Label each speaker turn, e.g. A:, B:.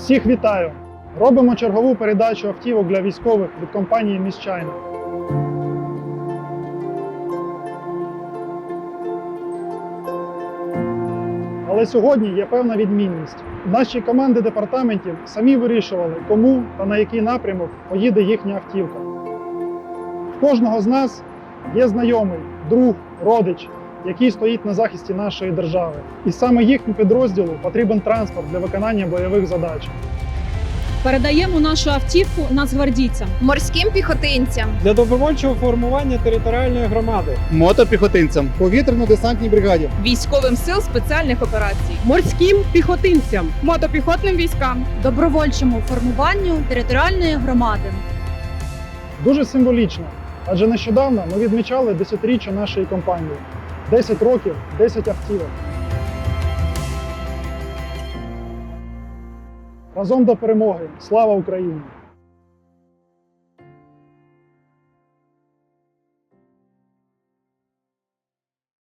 A: Всіх вітаю! Робимо чергову передачу автівок для військових від компанії Міщайна. Але сьогодні є певна відмінність. Наші команди департаментів самі вирішували, кому та на який напрямок поїде їхня автівка. В кожного з нас є знайомий, друг, родич, який стоїть на захисті нашої держави. І саме їхньому підрозділу потрібен транспорт для виконання бойових задач.
B: Передаємо нашу автівку нацгвардійцям.
C: морським піхотинцям,
D: для добровольчого формування територіальної громади,
E: мотопіхотинцям, повітряно-десантній бригаді,
C: військовим сил спеціальних операцій,
F: морським піхотинцям,
C: мотопіхотним військам.
B: Добровольчому формуванню територіальної громади.
A: Дуже символічно, адже нещодавно ми відмічали десятиріччя нашої компанії. 10 років, 10 автівок. Разом до перемоги! Слава Україні!